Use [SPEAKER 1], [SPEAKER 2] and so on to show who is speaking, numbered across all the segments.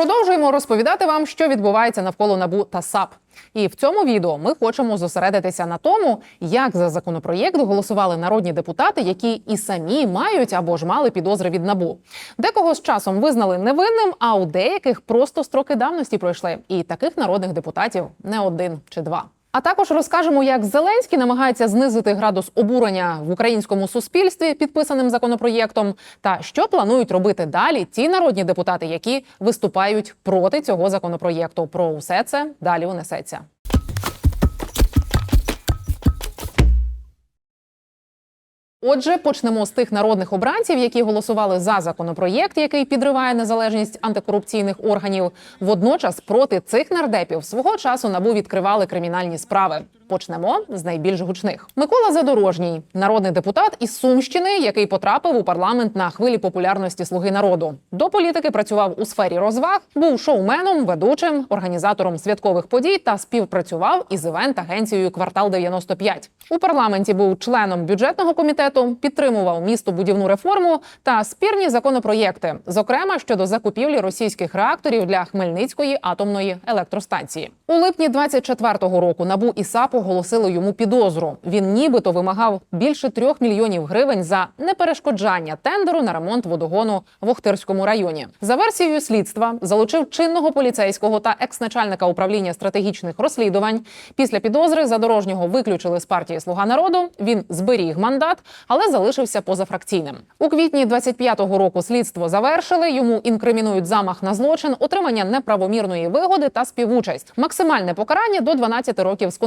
[SPEAKER 1] Продовжуємо розповідати вам, що відбувається навколо набу та САП. І в цьому відео ми хочемо зосередитися на тому, як за законопроєкт голосували народні депутати, які і самі мають або ж мали підозри від набу. Декого з часом визнали невинним, а у деяких просто строки давності пройшли. І таких народних депутатів не один чи два. А також розкажемо, як Зеленський намагається знизити градус обурення в українському суспільстві підписаним законопроєктом, та що планують робити далі ті народні депутати, які виступають проти цього законопроєкту. Про усе це далі унесеться. Отже, почнемо з тих народних обранців, які голосували за законопроєкт, який підриває незалежність антикорупційних органів. Водночас проти цих нардепів свого часу набу відкривали кримінальні справи. Почнемо з найбільш гучних. Микола Задорожній, народний депутат із Сумщини, який потрапив у парламент на хвилі популярності Слуги народу. До політики працював у сфері розваг, був шоуменом, ведучим, організатором святкових подій та співпрацював із івент-агенцією Квартал 95 У парламенті був членом бюджетного комітету, підтримував містобудівну реформу та спірні законопроєкти, зокрема щодо закупівлі російських реакторів для Хмельницької атомної електростанції. У липні 24-го року набу і САП оголосили йому підозру. Він нібито вимагав більше трьох мільйонів гривень за неперешкоджання тендеру на ремонт водогону в Охтирському районі. За версією слідства залучив чинного поліцейського та екс-начальника управління стратегічних розслідувань. Після підозри задорожнього виключили з партії Слуга народу. Він зберіг мандат, але залишився позафракційним. У квітні 25-го року слідство завершили. Йому інкримінують замах на злочин, отримання неправомірної вигоди та співучасть. Максимальне покарання до 12 років з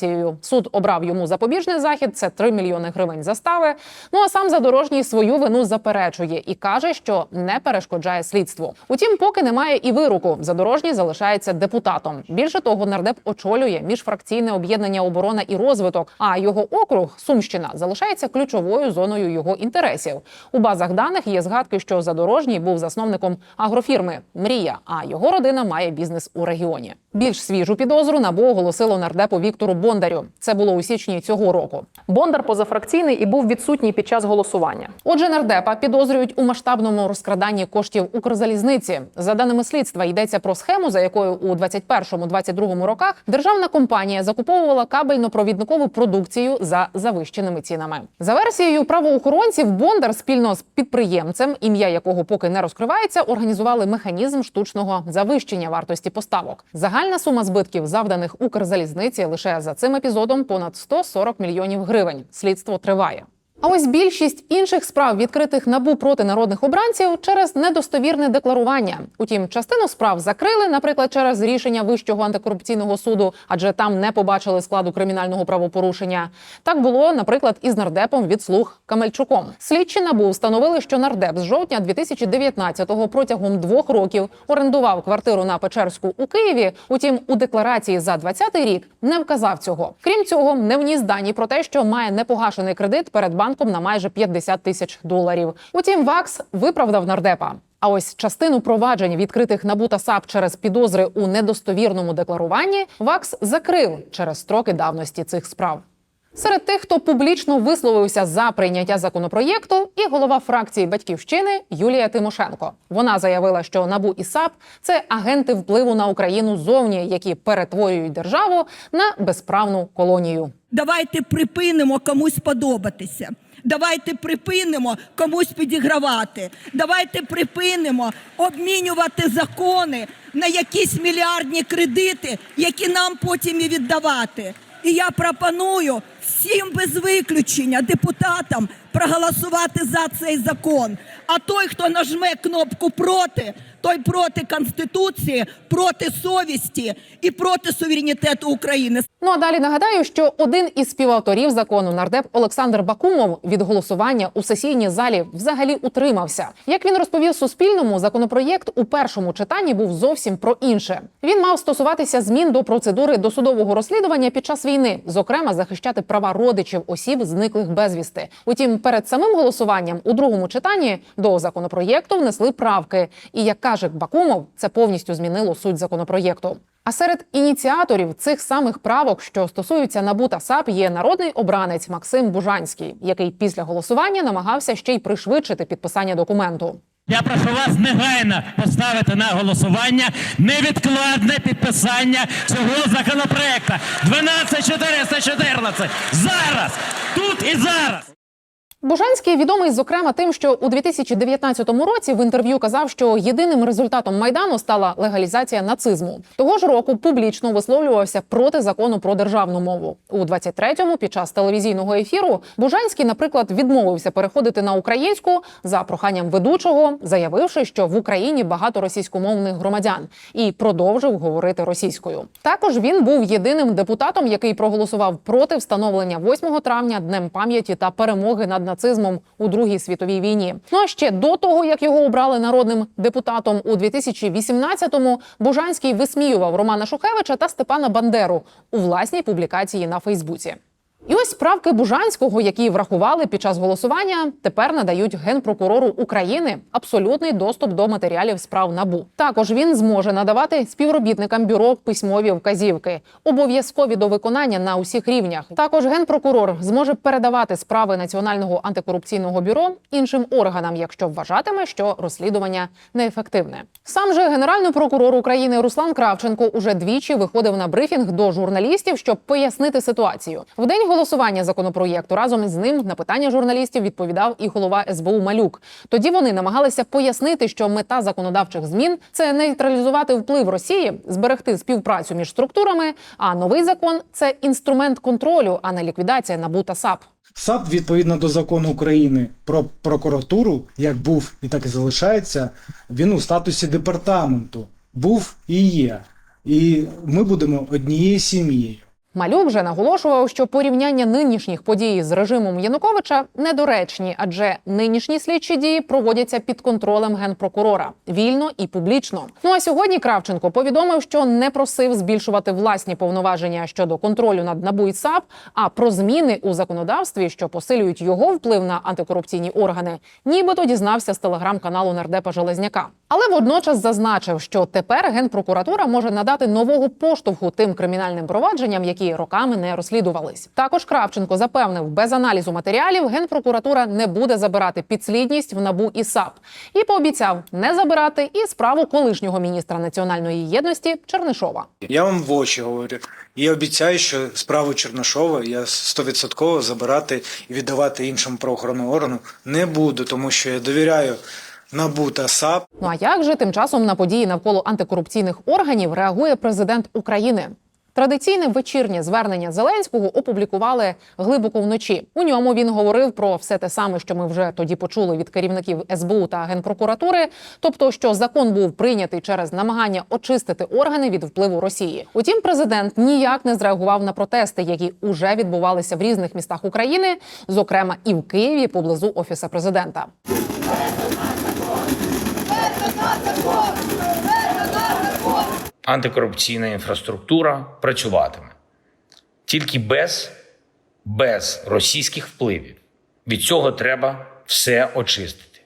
[SPEAKER 1] конфіскацією. Суд обрав йому запобіжний захід. Це 3 мільйони гривень застави. Ну а сам задорожній свою вину заперечує і каже, що не перешкоджає слідству. Утім, поки немає і вироку. Задорожній залишається депутатом. Більше того, нардеп очолює міжфракційне об'єднання оборона і розвиток. А його округ Сумщина залишається ключовою зоною його інтересів. У базах даних є згадки, що задорожній був засновником агрофірми Мрія, а його родина має бізнес у регіоні. Більш свіжу підозру набу оголосило нардепу Віктору Бондарю. Це було у січні цього року. Бондар позафракційний і був відсутній під час голосування. Отже, нардепа підозрюють у масштабному розкраданні коштів Укрзалізниці. За даними слідства, йдеться про схему, за якою у 21-22 роках державна компанія закуповувала кабельно-провідникову продукцію за завищеними цінами. За версією правоохоронців, Бондар спільно з підприємцем, ім'я якого поки не розкривається, організували механізм штучного завищення вартості поставок. Загальна сума збитків, завданих Укрзалізниці, лише за цим епізодом понад 140 мільйонів гривень. Слідство триває. А ось більшість інших справ, відкритих набу проти народних обранців, через недостовірне декларування. Утім, частину справ закрили, наприклад, через рішення Вищого антикорупційного суду, адже там не побачили складу кримінального правопорушення. Так було, наприклад, із нардепом від слуг Камельчуком. Слідчі набу встановили, що нардеп з жовтня 2019-го протягом двох років орендував квартиру на Печерську у Києві. Утім, у декларації за 20-й рік не вказав цього. Крім цього, не вніс дані про те, що має непогашений кредит перед банком на майже 50 тисяч доларів. Утім, ВАКС виправдав нардепа. А ось частину проваджень, відкритих НАБУ та САП через підозри у недостовірному декларуванні, ВАКС закрив через строки давності цих справ. Серед тих, хто публічно висловився за прийняття законопроєкту, і голова фракції Батьківщини Юлія Тимошенко. Вона заявила, що НАБУ і САП це агенти впливу на Україну зовні, які перетворюють державу на безправну колонію.
[SPEAKER 2] Давайте припинимо комусь подобатися. Давайте припинимо комусь підігравати. Давайте припинимо обмінювати закони на якісь мільярдні кредити, які нам потім і віддавати. І я пропоную всім без виключення депутатам проголосувати за цей закон. А той, хто нажме кнопку проти, той проти конституції, проти совісті і проти суверенітету України.
[SPEAKER 1] Ну а далі нагадаю, що один із співавторів закону нардеп Олександр Бакумов від голосування у сесійній залі взагалі утримався. Як він розповів Суспільному, законопроєкт у першому читанні був зовсім про інше. Він мав стосуватися змін до процедури досудового розслідування під час війни, зокрема захищати права родичів осіб, зниклих безвісти. Утім, перед самим голосуванням у другому читанні до законопроєкту внесли правки. І як каже Бакумов, це повністю змінило суть законопроєкту. А серед ініціаторів цих самих правок, що стосуються НАБУ та САП, є народний обранець Максим Бужанський, який після голосування намагався ще й пришвидшити підписання документу.
[SPEAKER 3] Я прошу вас негайно поставити на голосування невідкладне підписання цього законопроекту 12414 зараз, тут і зараз.
[SPEAKER 1] Бужанський відомий зокрема тим, що у 2019 році в інтерв'ю казав, що єдиним результатом майдану стала легалізація нацизму. Того ж року публічно висловлювався проти закону про державну мову. У 23-му під час телевізійного ефіру Бужанський, наприклад, відмовився переходити на українську за проханням ведучого, заявивши, що в Україні багато російськомовних громадян, і продовжив говорити російською. Також він був єдиним депутатом, який проголосував проти встановлення 8 травня днем пам'яті та перемоги над нацизмом у Другій світовій війні. Ну а ще до того, як його обрали народним депутатом у 2018-му, Бужанський висміював Романа Шухевича та Степана Бандеру у власній публікації на Фейсбуці. І ось справки Бужанського, які врахували під час голосування, тепер надають генпрокурору України абсолютний доступ до матеріалів справ набу. Також він зможе надавати співробітникам бюро письмові вказівки, обов'язкові до виконання на усіх рівнях. Також генпрокурор зможе передавати справи Національного антикорупційного бюро іншим органам, якщо вважатиме, що розслідування неефективне. Сам же генеральний прокурор України Руслан Кравченко уже двічі виходив на брифінг до журналістів, щоб пояснити ситуацію. В день голосування законопроєкту разом з ним на питання журналістів відповідав і голова СБУ Малюк. Тоді вони намагалися пояснити, що мета законодавчих змін це нейтралізувати вплив Росії, зберегти співпрацю між структурами. А новий закон це інструмент контролю, а не ліквідація НАБУ та САП.
[SPEAKER 4] САП, відповідно до закону України про прокуратуру, як був і так і залишається, він у статусі департаменту був і є. І ми будемо однією сім'єю.
[SPEAKER 1] Малюк вже наголошував, що порівняння нинішніх подій з режимом Януковича недоречні, адже нинішні слідчі дії проводяться під контролем генпрокурора вільно і публічно. Ну а сьогодні Кравченко повідомив, що не просив збільшувати власні повноваження щодо контролю над НАБУ і САП, а про зміни у законодавстві, що посилюють його вплив на антикорупційні органи, нібито дізнався з телеграм-каналу нардепа Железняка. Але водночас зазначив, що тепер генпрокуратура може надати нового поштовху тим кримінальним провадженням, які роками не розслідувались. Також Кравченко запевнив, без аналізу матеріалів генпрокуратура не буде забирати підслідність в набу і САП і пообіцяв не забирати і справу колишнього міністра національної єдності Чернишова.
[SPEAKER 5] Я вам в очі говорю. І обіцяю, що справу Чернишова я стовідсотково забирати і віддавати іншому правоохоронному органу не буду, тому що я довіряю НАБУ та САП.
[SPEAKER 1] Ну а як же тим часом на події навколо антикорупційних органів реагує президент України? Традиційне вечірнє звернення Зеленського опублікували глибоко вночі. У ньому він говорив про все те саме, що ми вже тоді почули від керівників СБУ та генпрокуратури, тобто, що закон був прийнятий через намагання очистити органи від впливу Росії. Утім, президент ніяк не зреагував на протести, які уже відбувалися в різних містах України, зокрема і в Києві поблизу офіса президента.
[SPEAKER 6] Антикорупційна інфраструктура працюватиме тільки без, без російських впливів. Від цього треба все очистити.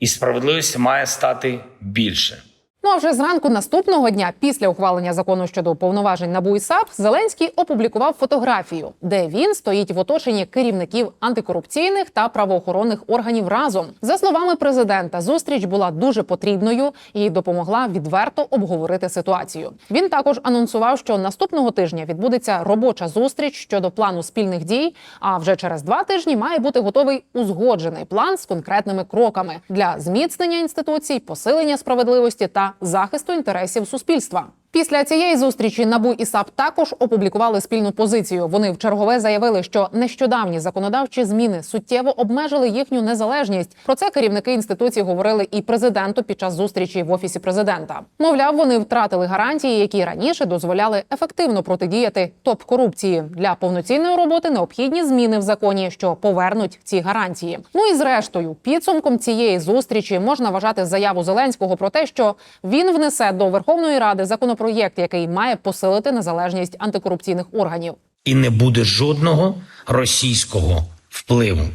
[SPEAKER 6] І справедливості має стати більше.
[SPEAKER 1] Ну а вже зранку наступного дня, після ухвалення закону щодо повноважень НАБУ і САП, Зеленський опублікував фотографію, де він стоїть в оточенні керівників антикорупційних та правоохоронних органів разом. За словами президента, зустріч була дуже потрібною і допомогла відверто обговорити ситуацію. Він також анонсував, що наступного тижня відбудеться робоча зустріч щодо плану спільних дій. А вже через два тижні має бути готовий узгоджений план з конкретними кроками для зміцнення інституцій, посилення справедливості та захисту інтересів суспільства. Після цієї зустрічі НАБУ і САП також опублікували спільну позицію. Вони в чергове заявили, що нещодавні законодавчі зміни суттєво обмежили їхню незалежність. Про це керівники інституції говорили і президенту під час зустрічі в офісі президента. Мовляв, вони втратили гарантії, які раніше дозволяли ефективно протидіяти топ корупції. Для повноцінної роботи необхідні зміни в законі, що повернуть ці гарантії. Ну і зрештою, підсумком цієї зустрічі можна вважати заяву Зеленського про те, що він внесе до Верховної Ради законопроєкт, який має посилити незалежність антикорупційних органів.
[SPEAKER 6] І не буде жодного російського впливу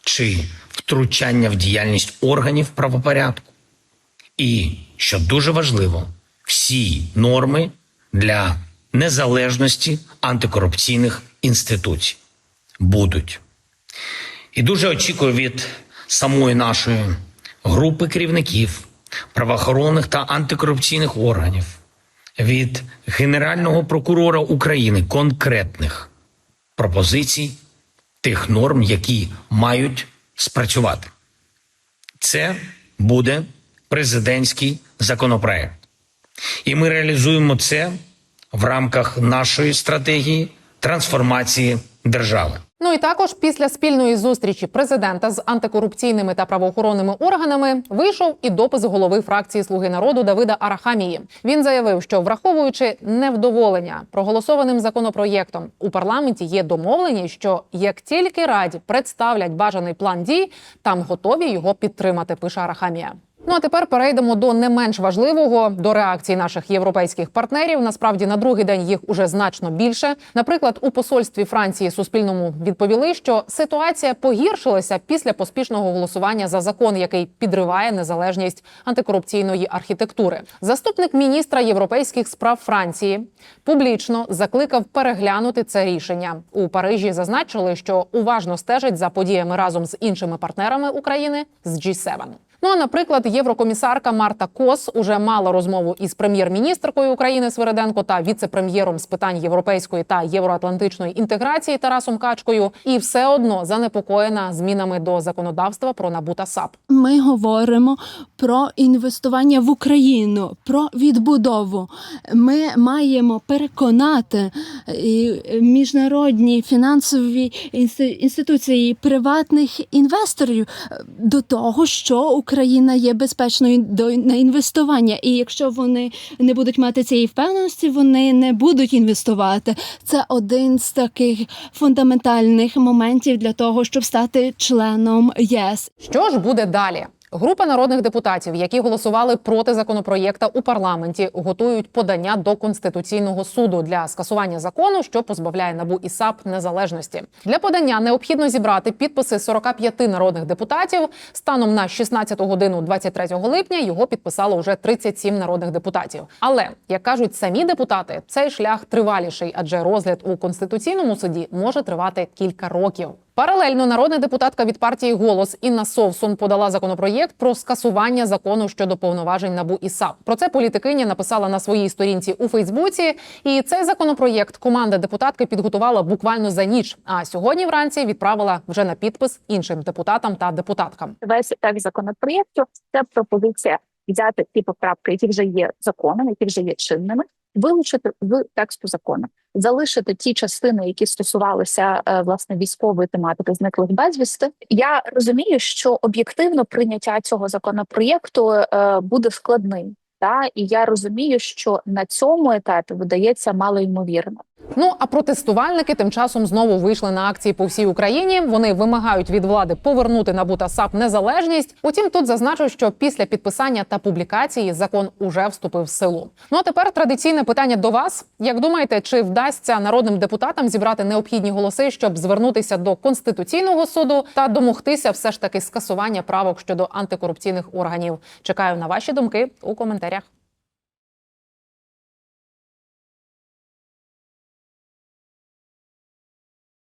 [SPEAKER 6] чи втручання в діяльність органів правопорядку. І, що дуже важливо, всі норми для незалежності антикорупційних інституцій будуть. І дуже очікую від самої нашої групи керівників правоохоронних та антикорупційних органів, від Генерального прокурора України конкретних пропозицій тих норм, які мають спрацювати. Це буде президентський законопроект. І ми реалізуємо це в рамках нашої стратегії трансформації держави.
[SPEAKER 1] Ну і також після спільної зустрічі президента з антикорупційними та правоохоронними органами вийшов і допис голови фракції Слуги народу Давида Арахамії. Він заявив, що враховуючи невдоволення проголосованим законопроєктом у парламенті, є домовлені, що як тільки раді представлять бажаний план дій, там готові його підтримати. Пише Арахамія. Ну а тепер перейдемо до не менш важливого до реакції наших європейських партнерів. Насправді на другий день їх уже значно більше. Наприклад, у посольстві Франції Суспільному відповіли, що ситуація погіршилася після поспішного голосування за закон, який підриває незалежність антикорупційної архітектури. Заступник міністра європейських справ Франції публічно закликав переглянути це рішення. У Парижі зазначили, що уважно стежать за подіями разом з іншими партнерами України з G7. Ну а наприклад, єврокомісарка Марта Кос уже мала розмову із прем'єр-міністркою України Свириденко та віце-прем'єром з питань європейської та євроатлантичної інтеграції Тарасом Качкою, і все одно занепокоєна змінами до законодавства про НАБУ та САП.
[SPEAKER 7] Ми говоримо про інвестування в Україну, про відбудову. Ми маємо переконати е, міжнародні фінансові інституції приватних інвесторів е, до того, що Україна є безпечною до на інвестування. І якщо вони не будуть мати цієї впевненості, вони не будуть інвестувати. Це один з таких фундаментальних моментів для того, щоб стати членом ЄС.
[SPEAKER 1] Що ж буде далі? Група народних депутатів, які голосували проти законопроєкта у парламенті, готують подання до конституційного суду для скасування закону, що позбавляє набу і САП незалежності. Для подання необхідно зібрати підписи 45 народних депутатів. Станом на 16 годину 23 липня його підписало вже 37 народних депутатів. Але як кажуть самі депутати, цей шлях триваліший, адже розгляд у конституційному суді може тривати кілька років. Паралельно народна депутатка від партії Голос Інна Совсун подала законопроєкт про скасування закону щодо повноважень НАБУ і САП. Про це політикиня написала на своїй сторінці у Фейсбуці. І цей законопроєкт команда депутатки підготувала буквально за ніч. А сьогодні вранці відправила вже на підпис іншим депутатам та депутаткам.
[SPEAKER 8] весь текст законопроєкту це пропозиція взяти ті поправки, які вже є законами, які вже є чинними, вилучити в тексту закону, залишити ті частини, які стосувалися е, власне військової тематики зниклих безвісти. Я розумію, що об'єктивно прийняття цього законопроєкту е, буде складним. Та і я розумію, що на цьому етапі видається малоймовірно.
[SPEAKER 1] Ну а протестувальники тим часом знову вийшли на акції по всій Україні. Вони вимагають від влади повернути НАБУ та САП незалежність. Утім, тут зазначу, що після підписання та публікації закон уже вступив в силу. Ну а тепер традиційне питання до вас: як думаєте, чи вдасться народним депутатам зібрати необхідні голоси, щоб звернутися до конституційного суду та домогтися все ж таки скасування правок щодо антикорупційних органів? Чекаю на ваші думки у коментарях.